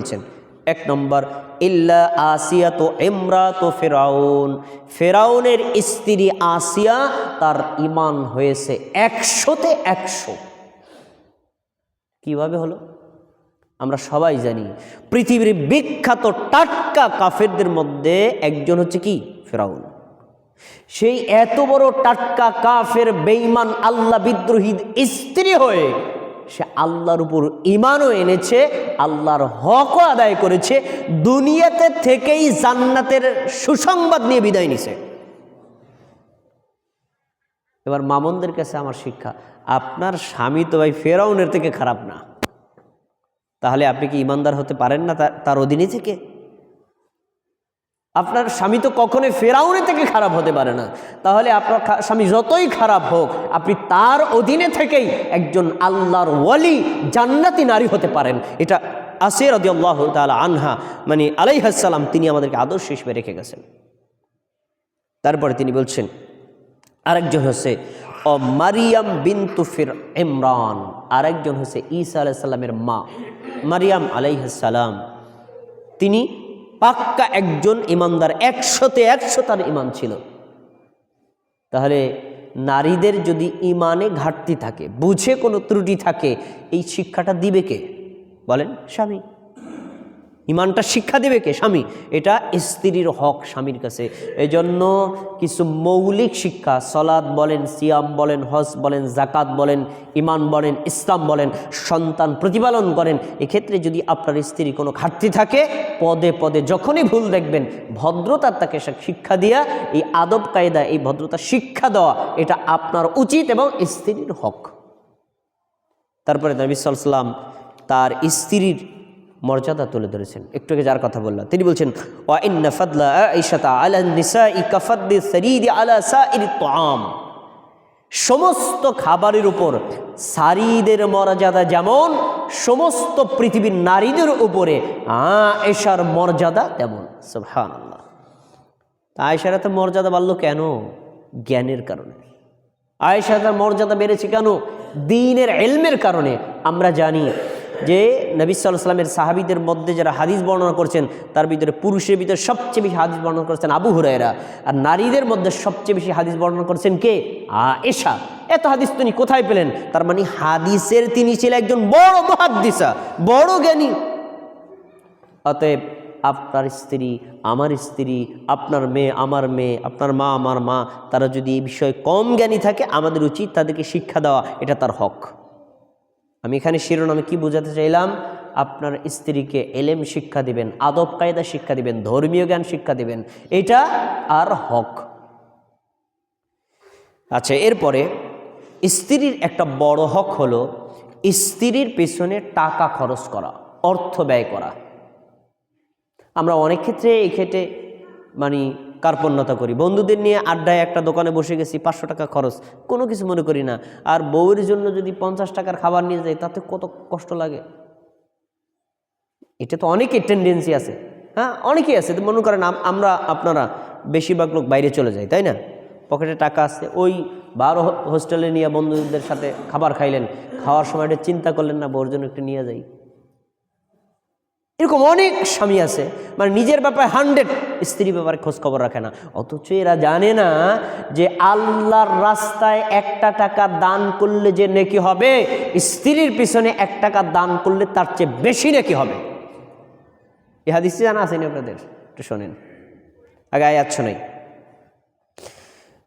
বলছেন, এক নম্বর, ইল্লা আসিয়া তো এমরা তো ফেরাউন। ফেরাউনের স্ত্রী আসিয়া তার ইমান হয়েছে একশোতে একশো। কীভাবে হলো? আমরা সবাই জানি, পৃথিবীর বিখ্যাত টাটকা কাফেরদের মধ্যে একজন হচ্ছে কি? ফেরাউন। সেই এত বড় টাটকা কাফের, বেঈমান, আল্লাহ বিদ্রোহী স্ত্রী হয়ে সে আল্লাহর উপর ইমানও এনেছে, আল্লাহর হকও আদায় করেছে, দুনিয়াতে থেকেই জান্নাতের সুসংবাদ নিয়ে বিদায় নিছে। এবার মামনদের কাছে আমার শিক্ষা, আপনার স্বামী তো ভাই ফেরাউনের থেকে খারাপ না। তাহলে আপনি কি ইমানদার হতে পারেন না তার- অধীনে থেকে? আপনার স্বামী তো কখনোই ফেরাউনে থেকে খারাপ হতে পারে না। তাহলে আপনার স্বামী যতই খারাপ হোক, আপনি তার অধীনে থেকেই একজন আল্লাহর ওয়ালি, জান্নাতি নারী হতে পারেন। এটা আসির আল্লাহ তালা আনহা মানে আলাইহাসাল্লাম তিনি আমাদেরকে আদর্শ হিসেবে রেখে গেছেন। তারপরে তিনি বলছেন, আরেকজন হচ্ছে ও মারিয়াম বিন্তু ফির ইমরান। আরেকজন হচ্ছে, ঈসা আলাইসাল্লামের মা। মারিয়াম আলাইহাসাল্লাম তিনি পাক্কা একজন ইমানদার, একশোতে একশো তার ইমান ছিল। তাহলে নারীদের যদি ইমানে ঘাটতি থাকে, বুঝে কোনো ত্রুটি থাকে, এই শিক্ষাটা দিবে কে? বলেন স্বামী। ইমানটা শিক্ষা দেবে কে? স্বামী। এটা স্ত্রীর হক স্বামীর কাছে। এজন্য কিছু মৌলিক শিক্ষা সলাদ বলেন, সিয়াম বলেন, হজ বলেন জাকাত বলেন ইমান বলেন, ইসলাম বলেন, সন্তান প্রতিপালন করেন, এক্ষেত্রে যদি আপনার স্ত্রী কোনো ঘাটতি থাকে, পদে পদে যখনই ভুল দেখবেন ভদ্রতার তাকে শিক্ষা দিয়া, এই আদব কায়দা, এই ভদ্রতা শিক্ষা দেওয়া, এটা আপনার উচিত এবং স্ত্রীর হক। তারপরে নবী তার স্ত্রীর মর্যাদা তুলে ধরেছেন। একটু আগে যার কথা বললাম, তিনি বলছেন আলা সমস্ত খাবারের উপর সারিদের মর্যাদা যেমন, সমস্ত পৃথিবীর নারীদের উপরে আয়েশার মর্যাদা তেমন। সুবহানাল্লাহ। তা আয়েশার এত মর্যাদা বাড়লো কেন? জ্ঞানের কারণে। আয়েশা তার মর্যাদা বেড়েছে কেন? দিনের এলমের কারণে। আমরা জানি যে নবী সাল্লাহ সাল্লামের সাহাবিদের মধ্যে যারা হাদিস বর্ণনা করছেন, তার ভিতরে পুরুষের ভিতরে সবচেয়ে বেশি হাদিস বর্ণনা করছেন আবু হুরায়রা। আর নারীদের মধ্যে সবচেয়ে বেশি হাদিস বর্ণনা করছেন কে? আয়েশা। এত হাদিস তিনি কোথায় পেলেন? তার মানে হাদিসের তিনি ছিলেন একজন বড় মহাদ্দিসা, বড় জ্ঞানী। অতএব আপনার স্ত্রী, আমার স্ত্রী, আপনার মেয়ে, আমার মেয়ে, আপনার মা, আমার মা, তারা যদি এই বিষয়ে কম জ্ঞানী থাকে, আমাদের উচিত তাদেরকে শিক্ষা দেওয়া, এটা তার হক। আমি এখানে শিরোনামে কি বোঝাতে চাইলাম? আপনার স্ত্রীকে এলেম শিক্ষা দিবেন, আদব কায়দা শিক্ষা দিবেন, ধর্মীয় জ্ঞান শিক্ষা দিবেন, এটা আর হক। আচ্ছা এরপরে স্ত্রীর একটা বড় হক হলো স্ত্রীর পেছনে টাকা খরচ করা, অর্থ ব্যয় করা। আমরা অনেক ক্ষেত্রে এই ক্ষেত্রে মানে কার্পণ্যতা করি। বন্ধুদের নিয়ে আড্ডায় একটা দোকানে বসে গেছি, পাঁচশো টাকা খরচ। কোনো কিছু মনে করি না। আর বউয়ের জন্য যদি পঞ্চাশ টাকার খাবার নিয়ে যাই, তাতে কত কষ্ট লাগে? এটা তো অনেকের টেন্ডেন্সি আছে। হ্যাঁ অনেকেই আছে। তো মনে করেন আমরা, আপনারা বেশিরভাগ লোক বাইরে চলে যাই তাই না? পকেটে টাকা আছে, ওই বারো হোস্টেলে নিয়ে বন্ধুদের সাথে খাবার খাইলেন। খাওয়ার সময় এটা চিন্তা করলেন, না বউর জন্য একটু নিয়ে যাই। এরকম অনেক স্বামী আছে মানে নিজের ব্যাপারে হান্ড্রেড স্ত্রী ব্যাপারে খোঁজ খবর রাখে না। অথচ এরা জানে না যে আল্লাহর রাস্তায় একটা টাকা দান করলে যে নেকি হবে, স্ত্রীর পিছনে এক টাকা দান করলে তার চেয়ে বেশি নেকি হবে। এ হাদিসটি জানা আসেনি আপনাদের? একটু শোনেন। আগে আয়াত শোনাই।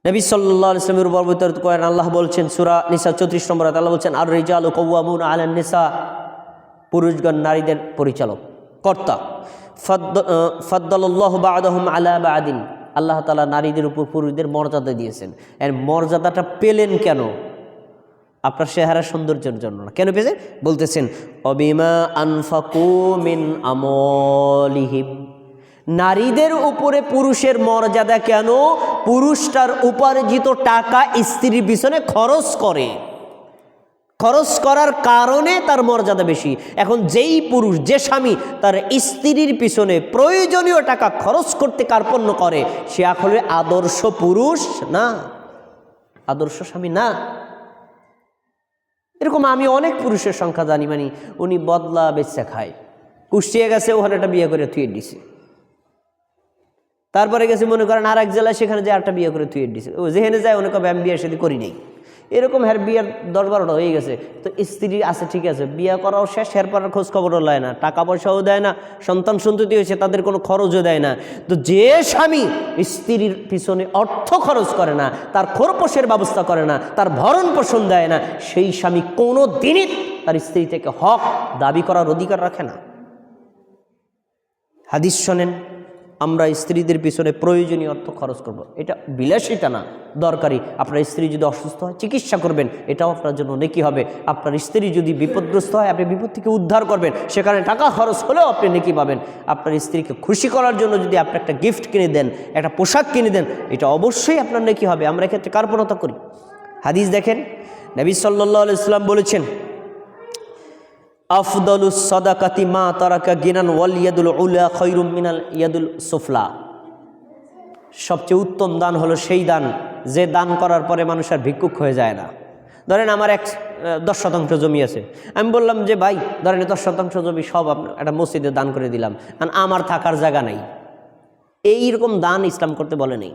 নবী সাল্লাহ ইসলামের উপর বিতরিত করেন আল্লাহ বলছেন, সুরা নিসা চৌত্রিশ নম্বর আল্লাহ বলছেন, আর রিজাল কৌয়ামুন আলান নিসা। পুরুষগণ নারীদের পরিচালক। কর্তা। ফদ্দল্লাহ বাদহম আলা বাদিন। আল্লাহ তালা নারীদের উপর পুরুষদের মর্যাদা দিয়েছেন। এর মর্যাদাটা পেলেন কেন? আপনার চেহারা সৌন্দর্যের জন্য না। কেন পেয়েছেন? বলতেছেন, অবিমা আনফাকু মিন আমলিহিম নারীদের উপরে পুরুষের মর্যাদা কেন? পুরুষটার উপার্জিত টাকা স্ত্রীর পিছনে খরচ করে। খরচ করার কারণে তার মর্যাদা বেশি। এখন যেই পুরুষ, যে স্বামী তার স্ত্রীর পিছনে প্রয়োজনীয় টাকা খরচ করতে কার্পণ্য করে, সে আসলে আদর্শ পুরুষ না। আদর্শ স্বামী না। এরকম আমি অনেক পুরুষের সংখ্যা জানি মানে উনি বদলা বেচা খায়। কুষ্টিয়ে গেছে, ওখানে একটা বিয়ে করে থুয়ে দিছে। তারপরে গেছে, মনে করেন আর এক জেলায়, সেখানে যে একটা বিয়ে করে থুয়ে দিছে। ও যেখানে যায় অনেক আমি বিয়ে সাথে করি নেই। এরকম হ্যার বিয়ার দশ বারোটা হয়ে গেছে। তো স্ত্রী আছে, ঠিক আছে, বিয়ে করাও শেষ হের পর আর খোঁজ খবরও লয় না টাকা পয়সাও দেয় না, সন্তান সন্ততি হয়েছে, তাদের কোনো খরচও দেয় না। তো যে স্বামী স্ত্রীর পিছনে অর্থ খরচ করে না, তার খোরপোষের ব্যবস্থা করে না, তার ভরণ পোষণ দেয় না, সেই স্বামী কোনো দিনই তার স্ত্রী থেকে হক দাবি করার অধিকার রাখে না। হাদিস শোনেন আমরা স্ত্রীদের পিছনে প্রয়োজনীয় অর্থ খরচ করব। এটা বিলাসিতা না, দরকারি। আপনার স্ত্রী যদি অসুস্থ হয়, চিকিৎসা করবেন। এটাও আপনার জন্য নেকি হবে। আপনার স্ত্রী যদি বিপদগ্রস্ত হয়, আপনি বিপদ থেকে উদ্ধার করবেন। সেখানে টাকা খরচ হলেও আপনি নেকি পাবেন। আপনার স্ত্রীকে খুশি করার জন্য যদি আপনি একটা গিফট কিনে দেন, একটা পোশাক কিনে দেন, এটা অবশ্যই আপনার নেকি হবে। আমরা এক্ষেত্রে কার্পণতা করি। হাদিস দেখেন, নবী সাল্লাহ ইসলাম বলেছেন আফদলুস সদাকাতি মা তারাকা গিনান ওয়াল ইয়াদুল উলা খৈরুম মিনাল ইয়াদুল সুফলা। সবচেয়ে উত্তম দান হলো সেই দান, যে দান করার পরে মানুষ আর ভিক্ষুক হয়ে যায় না। ধরেন আমার এক দশ শতাংশ জমি আছে। আমি বললাম যে, ভাই, ধরেন দশ শতাংশ জমি সব একটা মসজিদে দান করে দিলাম, কারণ আমার থাকার জায়গা নাই। এইরকম দান ইসলাম করতে বলে নেই।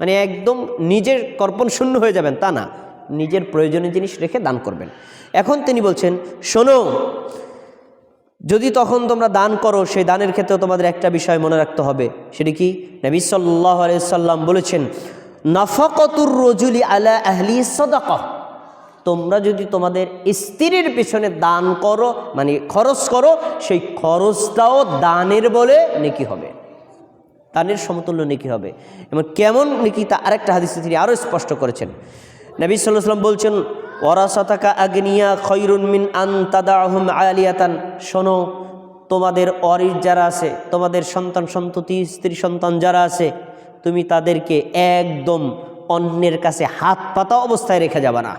মানে একদম নিজের কর্পণ শূন্য হয়ে যাবেন, তা না। নিজের প্রয়োজনীয় জিনিস রেখে দান করবেন। এখন তিনি বলছেন, শোনো, যদি তখন তোমরা দান করো, সেই দানের ক্ষেত্রে তোমাদের একটা বিষয় মনে রাখতে হবে। সেটি কি? নবী সাল্লাম বলেছেন, নাফাকতুর রজুলি আলা আহলি সদাকা। তোমরা যদি তোমাদের স্ত্রীর পিছনে দান করো মানে খরচ করো, সেই খরচটাও দানের বলে নেকি হবে। দানের সমতুল্য নেকি হবে। এবং কেমন নেকি তা আরেকটা হাদিসে তিনি আরও স্পষ্ট করেছেন। নবী সাল্লাম বলছেন ওরাসাতাকা আগ্নিয়া খৈরুন মিন আন তাদাহম আলিয়াতান। শোনো, তোমাদের অরিস যারা আছে, তোমাদের সন্তান সন্ততি, স্ত্রী সন্তান যারা আছে, তুমি তাদেরকে একদম অন্যের কাছে হাত পাতা অবস্থায় রেখে যাবা না।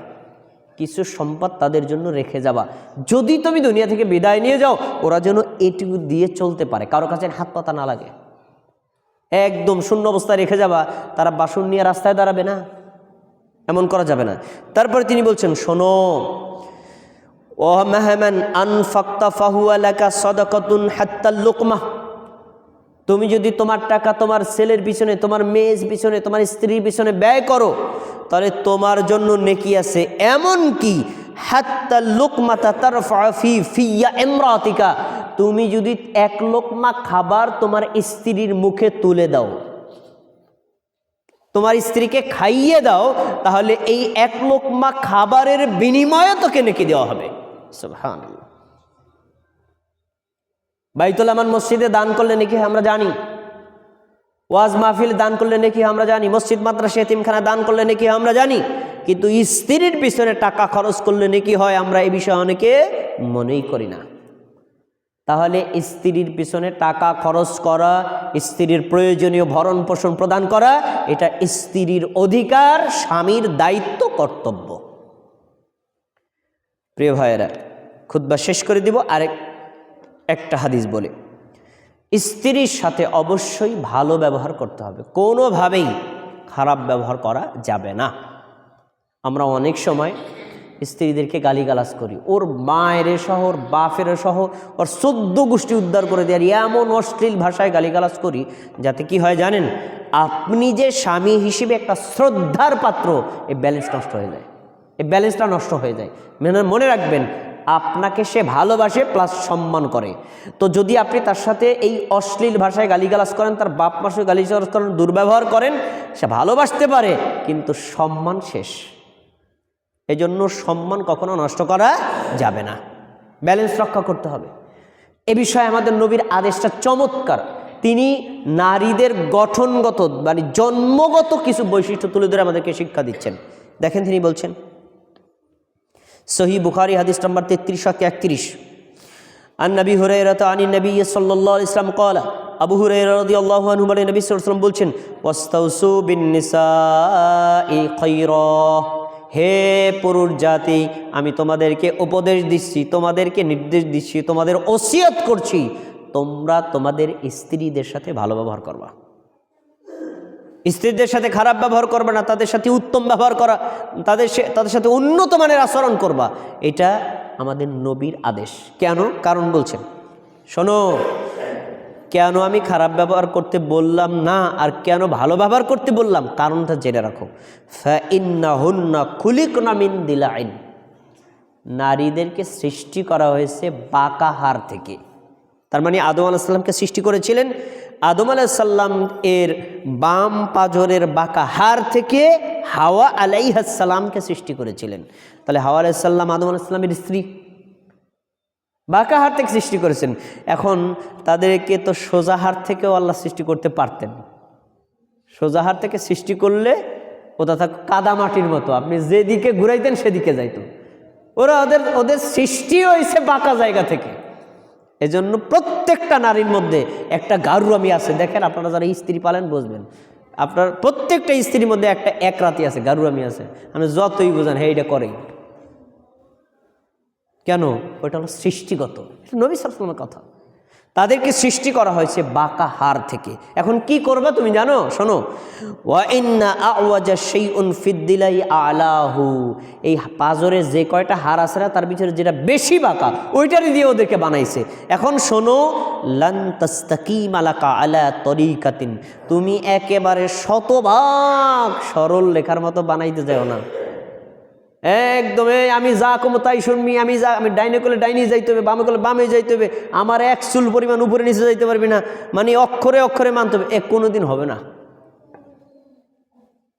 কিছু সম্পদ তাদের জন্য রেখে যাবা। যদি তুমি দুনিয়া থেকে বিদায় নিয়ে যাও, ওরা যেন এটুকু দিয়ে চলতে পারে। কারও কাছে হাত পাতা না লাগে। একদম শূন্য অবস্থায় রেখে যাবা, তারা বাসন নিয়ে রাস্তায় দাঁড়াবে না। এমন করা যাবে না। তারপরে তিনি বলছেন, শোনো ও মেহমান আনফাক্তা ফাহু আলাকা সদকতুন হাত্তাল লোকমা। তুমি যদি তোমার টাকা তোমার ছেলের পিছনে, তোমার মেয়ের পিছনে, তোমার স্ত্রীর পিছনে ব্যয় করো, তাহলে তোমার জন্য নেকি আছে এমন কি? হাত্তা লোকমাতা তার ফি, ফিয়া এমরাতিকা তুমি যদি এক লোকমা খাবার তোমার স্ত্রীর মুখে তুলে দাও তোমার স্ত্রীকে খাইয়ে দাও, তাহলে এই এক লোকমা খাবারের বিনিময়ে তোকে নেকি দেওয়া হবে। বাইতুল মসজিদে দান করলে নাকি আমরা জানি। ওয়াজ মাহফিল দান করলে নাকি আমরা জানি। মসজিদ, মাদ্রাসা, এতিমখানা দান করলে নাকি আমরা জানি। কিন্তু স্ত্রীর পিছনে টাকা খরচ করলে নাকি হয় আমরা এই বিষয়ে অনেকে মনেই করি না। তাহলে স্ত্রীর পিছনে টাকা খরচ করা, স্ত্রীর প্রয়োজনীয় ভরণ পোষণ প্রদান করা এটা স্ত্রীর অধিকার, স্বামীর দায়িত্ব, কর্তব্য। প্রিয় ভাইয়েরা খুদ্া শেষ করে দিব, আরেক, একটা হাদিস বলে। স্ত্রীর সাথে অবশ্যই ভালো ব্যবহার করতে হবে। কোনোভাবেই খারাপ ব্যবহার করা যাবে না। আমরা অনেক সময় স্ত্রীদেরকে গালিগালাজ করি। ওর মায়ের সহ ওর বাপের সহ ওর সদ্য গোষ্ঠী উদ্ধার করে দেয় দেওয়ার এমন অশ্লীল ভাষায় গালিগালাজ করি যাতে কি হয় জানেন? আপনি যে স্বামী হিসেবে একটা শ্রদ্ধার পাত্র, এই ব্যালেন্স নষ্ট হয়ে যায়। এই ব্যালেন্সটা নষ্ট হয়ে যায়। মানে মনে রাখবেন, আপনাকে সে ভালোবাসে প্লাস সম্মান করে। তো যদি আপনি তার সাথে এই অশ্লীল ভাষায় গালিগালাজ করেন, তার বাপ মাসে গালিগালাজ করেন দুর্ব্যবহার করেন, সে ভালোবাসতে পারে, কিন্তু সম্মান শেষ। এজন্য সম্মান কখনো নষ্ট করা যাবে না। ব্যালেন্স রক্ষা করতে হবে। এ বিষয়ে আমাদের নবীর আদেশটা চমৎকার। তিনি নারীদের গঠনগত মানে জন্মগত কিছু বৈশিষ্ট্য তুলে ধরে আমাদেরকে শিক্ষা দিচ্ছেন। দেখেন তিনি বলছেন, সহি বুখারি হাদিস নম্বর তেত্রিশ একত্রিশ। আন নবী হুরাইরাত আনি নবী সাল্লাল্লাহু ইসলাম কলা আবু হুরাইরা রাদিয়াল্লাহু আনহু নবী ওয়াসাল্লাম বলছেন, ওয়াস্তাউসু বিন নিসাই হে পুরুষ জাতি, আমি তোমাদেরকে উপদেশ দিচ্ছি, তোমাদেরকে নির্দেশ দিচ্ছি, তোমাদের ওসিয়ত করছি। তোমরা তোমাদের স্ত্রীদের সাথে ভালো ব্যবহার করবা। স্ত্রীদের সাথে খারাপ ব্যবহার করবে না, তাদের সাথে উত্তম ব্যবহার করা, তাদের তাদের সাথে উন্নত মানের আচরণ করবা। এটা আমাদের নবীর আদেশ। কেন? কারণ বলছেন, শোনো কেন আমি খারাপ ব্যবহার করতে বললাম না আর কেন ভালো ব্যবহার করতে বললাম? কারণটা জেনে রাখো। ফা হুন্না খুলিক নামিন দিলা আইন নারীদেরকে সৃষ্টি করা হয়েছে বাঁকা হার থেকে। তার মানে আদম আলাহিসাল্লামকে সৃষ্টি করেছিলেন? আদম আলাহিসাল্লাম এর বাম পাজরের বাঁকা হার থেকে হাওয়া আলাইহাসাল্লামকে সৃষ্টি করেছিলেন। তাহলে হাওয়া আলাইসাল্লাম আদম আলাহিসাল্লামের স্ত্রী। বাঁকা হার থেকে সৃষ্টি করেছেন। এখন তাদেরকে তো সোজা হার থেকেও আল্লাহ সৃষ্টি করতে পারতেন। সোজা হার থেকে সৃষ্টি করলে ওটা থাক কাদা মাটির মতো। আপনি যেদিকে ঘুরাইতেন সেদিকে যাইত। ওরা ওদের ওদের সৃষ্টি হয়েছে বাঁকা জায়গা থেকে। এজন্য প্রত্যেকটা নারীর মধ্যে একটা গারুরামি আছে। দেখেন আপনারা যারা স্ত্রী পালেন বুঝবেন। আপনার প্রত্যেকটা স্ত্রীর মধ্যে একটা এক রাতি আছে গারুরামি আছে। আমি যতই বুঝান হ্যাঁ এটা করেই। কেন? ওইটা হলো সৃষ্টিগত। নবী সালামের কথা। তাদেরকে সৃষ্টি করা হয়েছে বাঁকা হার থেকে। এখন কি করবে তুমি জানো? শোনো। সেই উনফিদ্দিলাই আলাহু। এই পাজরে যে কয়টা হার আছে না, তার ভিতরে যেটা বেশি বাঁকা, ওইটারই দিয়ে ওদেরকে বানাইছে। এখন শোনো, লান তাস্তাকিম আলাকা আলা তরিকাতিন। তুমি একেবারে শতভাগ সরল লেখার মতো বানাইতে যাও না। একদম আমি যা কমো তাই শুনবি, আমি যা, আমি ডাইনে করলে ডাইনে যাইতে হবে, বামে করলে বামে যাইতে হবে, আমার এক চুল পরিমাণ উপরে নিচে যাইতে পারবি না মানে অক্ষরে অক্ষরে মানতে হবে। এ কোনোদিন হবে না।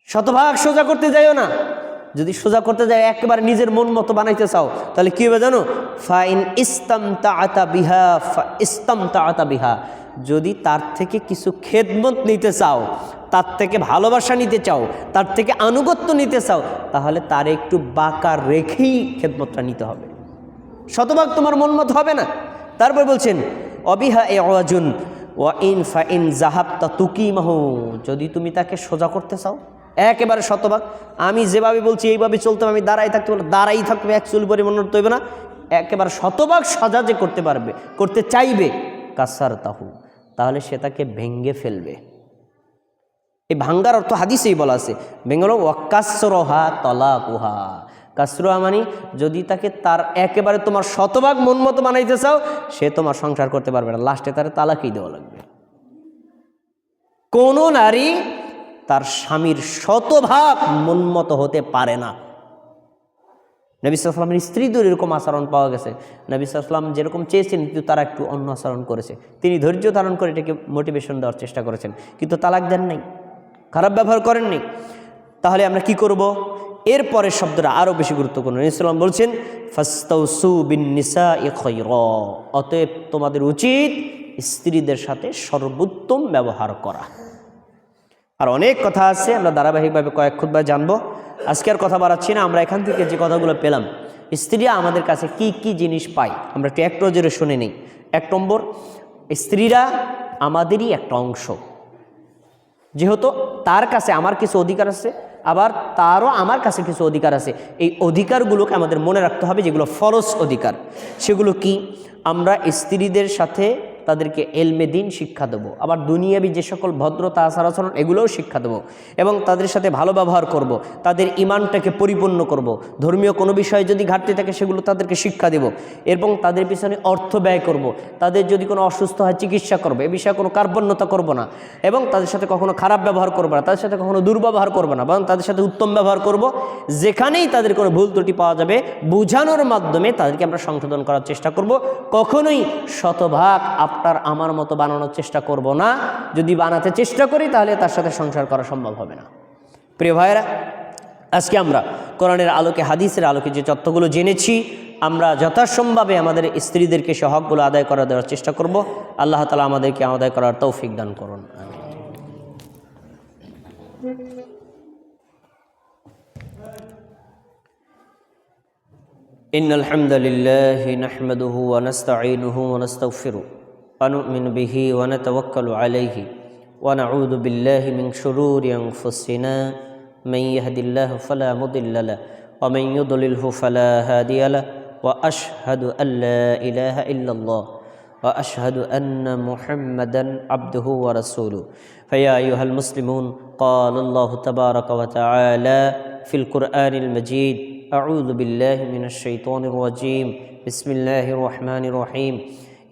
শতভাগ সোজা করতে যাইও না। যদি সোজা করতে যায়, একেবারে নিজের মন মতো বানাইতে চাও, তাহলে কি হবে জানো? ফাইন ইস্তাম তা আতা বিহা ইস্তাম তা বিহা। যদি তার থেকে কিছু খেদমত নিতে চাও, তার থেকে ভালোবাসা নিতে চাও, তার থেকে আনুগত্য নিতে চাও, তাহলে তার একটু বাঁকা রেখেই খেদমতটা নিতে হবে। শতভাগ তোমার মন মতো হবে না। তারপর বলছেন, অবিহা এ অজুন ও ইন ফা ইন জাহাবতা তুকি মাহ যদি তুমি তাকে সোজা করতে চাও একেবারে শতভাগ। আমি যেভাবে বলছি, এইভাবে চলতে আমি দাঁড়াই থাকতে বলে দাঁড়াই থাকবে এক চুল পরিমাণ হইবে না। একেবারে শতভাগ সজা যে করতে পারবে, করতে চাইবে কাসার তাহু তাহলে সে তাকে ভেঙ্গে ফেলবে। এই ভাঙ্গার অর্থ হাদিসেই বলা আছে ভেঙ্গল ওয়াকাসরহা তলা কুহা কাসরোহা মানে যদি তাকে তার একেবারে তোমার শতভাগ মন মতো বানাইতে চাও, সে তোমার সংসার করতে পারবে না। লাস্টে তার তালাকই দেওয়া লাগবে। কোনো নারী তার স্বামীর শতভাগ মনমতো হতে পারে না। নবী সাল্লামের স্ত্রীদের এরকম আচরণ পাওয়া গেছে। নবী সাল্লাম যেরকম চেয়েছেন, কিন্তু তারা একটু অন্য আচরণ করেছে। তিনি ধৈর্য ধারণ করে এটাকে মোটিভেশন দেওয়ার চেষ্টা করেছেন, কিন্তু তালাক দেন নাই, খারাপ ব্যবহার করেননি তাহলে আমরা কি করব? এরপরে শব্দটা আরও বেশি গুরুত্বপূর্ণ। ইসলাম বলছেন, ফাস্তাউসু বিন নিসা অতএব তোমাদের উচিত স্ত্রীদের সাথে সর্বোত্তম ব্যবহার করা। আর অনেক কথা আছে, আমরা ধারাবাহিকভাবে কয়েক খুদ্া জানব। আজকে আর কথা বাড়াচ্ছি না, আমরা এখান থেকে যে কথাগুলো পেলাম, স্ত্রীরা আমাদের কাছে কি কি জিনিস পায়, আমরা একটু এক নজরে শুনে নিই। এক নম্বর, স্ত্রীরা আমাদেরই একটা অংশ। যেহেতু তার কাছে আমার কিছু অধিকার আছে, আবার তারও আমার কাছে কিছু অধিকার আছে। এই অধিকারগুলোকে আমাদের মনে রাখতে হবে যেগুলো ফরজ অধিকার। সেগুলো কি? আমরা স্ত্রীদের সাথে তাদেরকে এলমে দিন শিক্ষা দেবো আবার দুনিয়াবি যে সকল ভদ্রতা আচার আচরণ এগুলোও শিক্ষা দেবো এবং তাদের সাথে ভালো ব্যবহার করব। তাদের ইমানটাকে পরিপূর্ণ করব। ধর্মীয় কোনো বিষয়ে যদি ঘাটতি থাকে, সেগুলো তাদেরকে শিক্ষা দেব এবং তাদের পিছনে অর্থ ব্যয় করব। তাদের যদি কোনো অসুস্থ হয়, চিকিৎসা করব এ বিষয়ে কোনো কার্পণ্যতা করব না এবং তাদের সাথে কখনো খারাপ ব্যবহার করব না, তাদের সাথে কখনো দুর্ব্যবহার করব না, বরং তাদের সাথে উত্তম ব্যবহার করব। যেখানেই তাদের কোনো ভুল ত্রুটি পাওয়া যাবে, বোঝানোর মাধ্যমে তাদেরকে আমরা সংশোধন করার চেষ্টা করব কখনোই শতভাগ আপনার আমার মতো বানানোর চেষ্টা করব না যদি বানাতে চেষ্টা করি তাহলে তার সাথে সংসার করা সম্ভব হবে না প্রিয় ভাইয়েরা আজকে আমরা কোরআনের আলোকে হাদিসের আলোকে যে তথ্যগুলো জেনেছি আমরা যথাসম্ভবে আমাদের স্ত্রীদেরকে সে হকগুলো আদায় করা দেওয়ার চেষ্টা করব আল্লাহ তালা আমাদেরকে আদায় করার তৌফিক দান করুন إن الحمد لله نحمده ونستعينه ونستغفره ونؤمن به ونتوكل عليه ونعوذ بالله من شرور أنفسنا. من يهد الله فلا مضل له ومن يضلله فلا هادي له وأشهد أن لا إله إلا الله وأشهد أن محمدا عبده ورسوله. فيا أيها المسلمون قال الله تبارك وتعالى في القرآن المجيد أعوذ بالله من الشيطان الرجيم. بسم الله الرحمن الرحيم.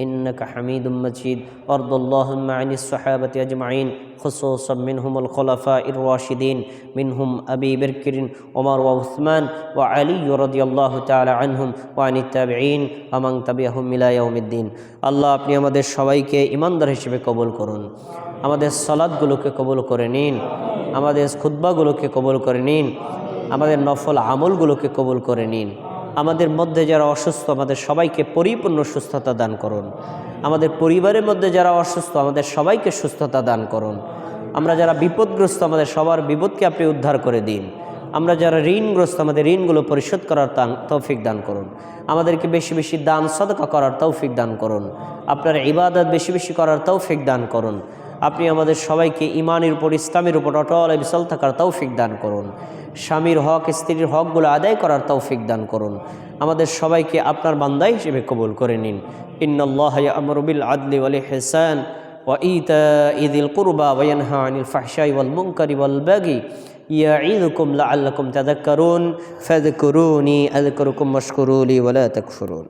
إنك حميد مجيد وارض اللهم عن الصحابة أجمعين خصوصا منهم الخلفاء الراشدين منهم أبي بكر عمر وعثمان وعلي رضي الله تعالى عنهم وعن التابعين ومن تبعهم إلى يوم الدين আল্লাহ আপনি আমাদের সবাইকে ইমানদার হিসেবে কবুল করুন আমাদের সালাদগুলোকে কবুল করে নিন আমাদের খুদ্বাগুলোকে কবুল করে নিন আমাদের নফল আমলগুলোকে কবুল করে নিন আমাদের মধ্যে যারা অসুস্থ, আমাদের সবাইকে পরিপূর্ণ সুস্থতা দান করুন। আমাদের পরিবারের মধ্যে যারা অসুস্থ, আমাদের সবাইকে সুস্থতা দান করুন। আমরা যারা বিপদগ্রস্ত, আমাদের সবার বিপদকে আপনি উদ্ধার করে দিন। আমরা যারা ঋণগ্রস্ত, আমাদের ঋণগুলো পরিশোধ করার তৌফিক দান করুন। আমাদেরকে বেশি বেশি দান, সদকা করার তৌফিক দান করুন। আপনার ইবাদত বেশি বেশি করার তৌফিক দান করুন। আপনি আমাদের সবাইকে ইমানের উপর, ইসলামের উপর অটল বিচল থাকার তৌফিক দান করুন। স্বামীর হক, স্ত্রীর হকগুলো আদায় করার তৌফিক দান করুন। আমাদের সবাইকে আপনার বান্দা হিসেবে কবুল করে নিন। ইন্নআল্লাহ আমরুবিল আদলি আলি হেসান ওয়া ইতা ঈদ ইল কুরবা ওয়ানহা আনিল ফাহসাই ওয়াল মুঙ্কারি ওয়াল বাগি يعظكم لعلكم تذكرون فاذكروني أذكركم واشكروا لي ولا تكفرون.